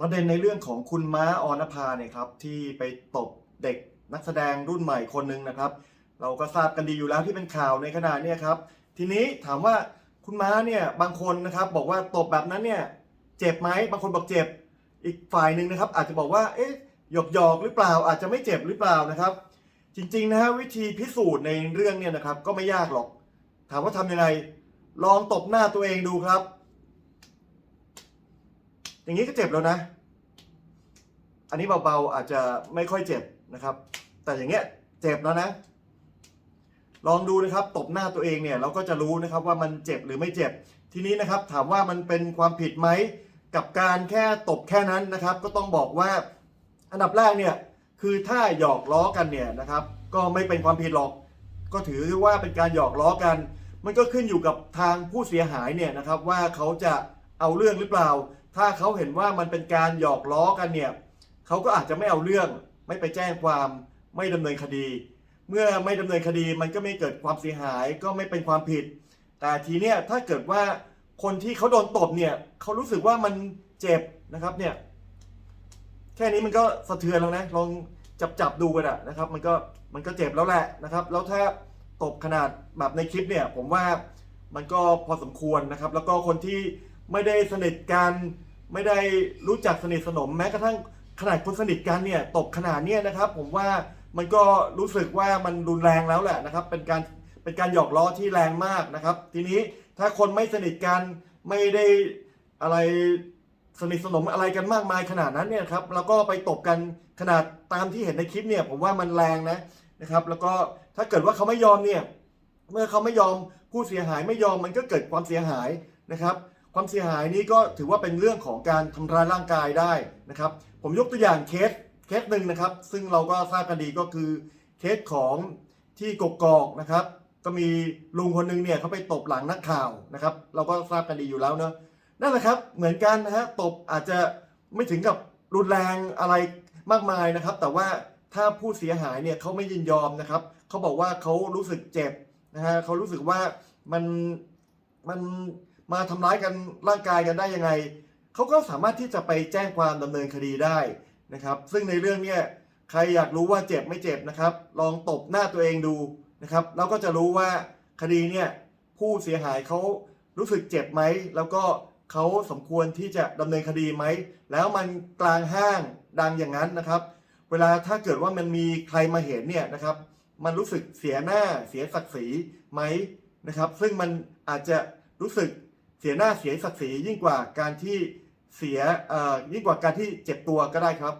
ประเด็นในเรื่องของคุณม้าออนภาเนี่ยครับที่ไปตบเด็กนักแสดงรุ่นใหม่คนหนึ่งนะครับ เราก็ทราบกันดีอยู่แล้วที่เป็นข่าวในขณะนี้ครับทีนี้ถามว่าคุณม้าเนี่ยบางคนนะครับบอกว่าตบแบบนั้นเนี่ยเจ็บไหมบางคนบอกเจ็บ อีกฝ่ายหนึ่งนะครับ อาจจะบอกว่าเอ๊ะหยอกหยอกหรือเปล่า อาจจะไม่เจ็บหรือเปล่านะครับ จริงๆนะฮะวิธีพิสูจน์ในเรื่องเนี่ยนะครับก็ไม่ยากหรอก ถามว่าทำยังไงลองตบหน้าตัวเองดูครับ อย่างนี้ก็เจ็บแล้วนะ อันนี้เบาๆอาจจะไม่ค่อยเจ็บนะครับ แต่อย่างเงี้ยเจ็บแล้วนะ ลองดูนะครับตบหน้าตัวเองเนี่ยเราก็จะรู้นะครับว่ามันเจ็บหรือไม่เจ็บ ทีนี้นะครับถามว่ามันเป็นความผิดไหมกับการแค่ตบแค่นั้นนะครับ ก็ต้องบอกว่าอันดับแรกเนี่ยคือถ้าหยอกล้อกันเนี่ยนะครับ ก็ไม่เป็นความผิดหรอก ก็ถือว่าเป็นการหยอกล้อกัน มันก็ขึ้นอยู่กับทางผู้เสียหายเนี่ยนะครับว่าเขาจะเอาเรื่องหรือเปล่า ถ้าเขาเห็นว่ามันเป็นการหยอกล้อกันเนี่ยเขาก็อาจจะไม่เอาเรื่องไม่ไปแจ้งความไม่ดำเนินคดี เมื่อไม่ดำเนินคดีมันก็ไม่เกิดความเสียหายก็ไม่เป็นความผิด แต่ทีเนี้ยถ้าเกิดว่าคนที่เขาโดนตบเนี่ยเขารู้สึกว่ามันเจ็บนะครับเนี่ยแค่นี้มันก็สะเทือนแล้วนะลองจับจับดูกันอะนะครับ มันก็มันก็เจ็บแล้วแหละนะครับ แล้วถ้าตบขนาดแบบในคลิปเนี่ย ผมว่ามันก็พอสมควรนะครับ แล้วก็คนที่ ไม่ได้สนิทกันไม่ได้รู้จักสนิทสนมแม้กระทั่งขนาดคนสนิทกันเนี่ยตบขนาดเนี้ยนะครับ ผมว่ามันก็รู้สึกว่ามันรุนแรงแล้วแหละนะครับ เป็นการเป็นการหยอกล้อที่แรงมากนะครับ ทีนี้ถ้าคนไม่สนิทกันไม่ได้อะไรสนิทสนมอะไรกันมากมายขนาดนั้นเนี่ยครับแล้วก็ไปตบกันขนาดตามที่เห็นในคลิปเนี่ย ผมว่ามันแรงนะนะครับ แล้วก็ถ้าเกิดว่าเขาไม่ยอมเนี่ย เมื่อเขาไม่ยอมผู้เสียหายไม่ยอมมันก็เกิดความเสียหายนะครับ ความเสียหายนี้ก็ถือว่าเป็นเรื่องของการทำร้ายร่างกายได้นะครับ ผมยกตัวอย่างเคสเคสหนึ่งนะครับ ซึ่งเราก็ทราบกันดีก็คือเคสของที่กกอกนะครับ ก็มีลุงคนหนึงเนี่ยเขาไปตบหลังนักข่าวนะครับ เราก็ทราบกันดีอยู่แล้วเนอะนั่นแหละครับเหมือนกันนะฮะตบอาจจะไม่ถึงกับรุนแรงอะไรมากมายนะครับ แต่ว่าถ้าผู้เสียหายเนี่ยเขาไม่ยินยอมนะครับเขาบอกว่าเขารู้สึกเจ็บนะฮะเขารู้สึกว่ามันมัน มาทำร้ายกันร่างกายกันได้ยังไงเขาก็สามารถที่จะไปแจ้งความดำเนินคดีได้นะครับ ซึ่งในเรื่องเนี้ยใครอยากรู้ว่าเจ็บไม่เจ็บนะครับ ลองตบหน้าตัวเองดูนะครับแล้วก็จะรู้ว่าคดีเนี่ยผู้เสียหายเขารู้สึกเจ็บไหม แล้วก็เขาสมควรที่จะดำเนินคดีไหม แล้วมันกลางห้างดังอย่างนั้นนะครับ เวลาถ้าเกิดว่ามันมีใครมาเห็นเนี่ยนะครับ มันรู้สึกเสียหน้าเสียศักดิ์ศรีไหมนะครับ ซึ่งมันอาจจะรู้สึก เสียหน้าเสียศักดิ์ศรียิ่งกว่าการที่เสียยิ่งกว่าการที่เจ็บตัวก็ได้ครับ